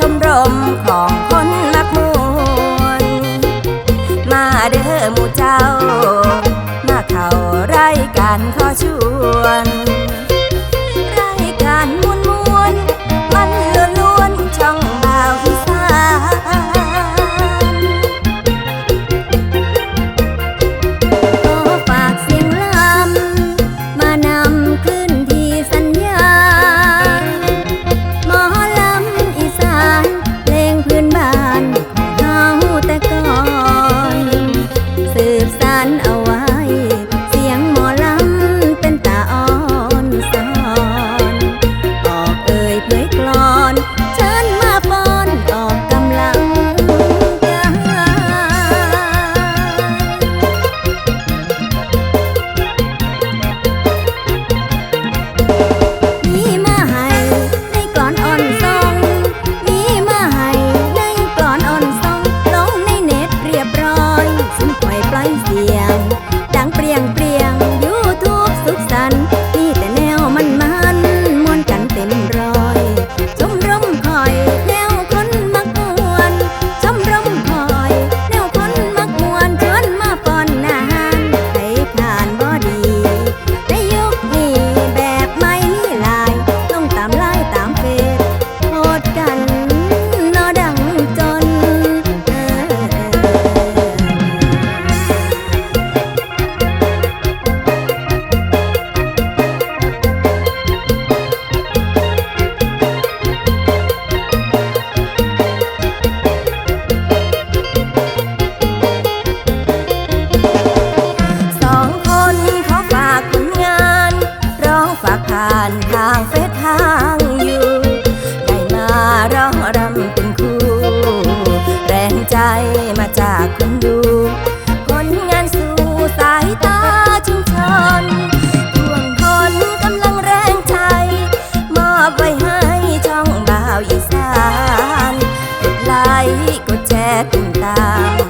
ชมรมของคนมักมวน มาเด้อหมู่เจ้า มาเข้าไร่กันขอชวน tak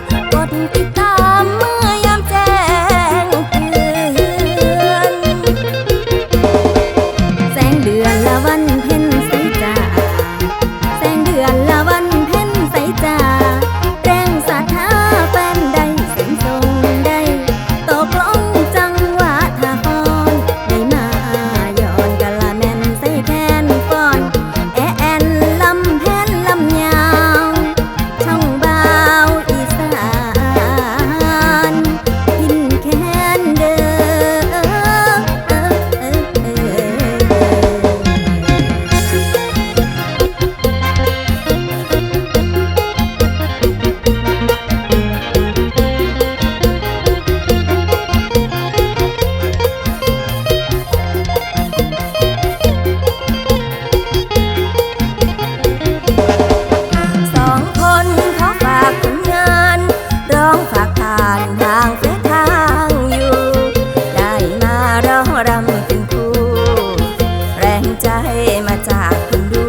มาจากคนดู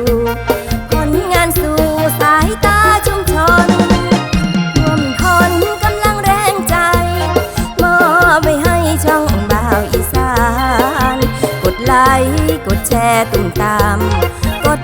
ผลงานสู่สายตาชุมชนรวมคนกำลังแรงใจ มอบไปให้ช่องบ่าวอีสาน กดไลค์กดแชร์ตุ่มตาม กด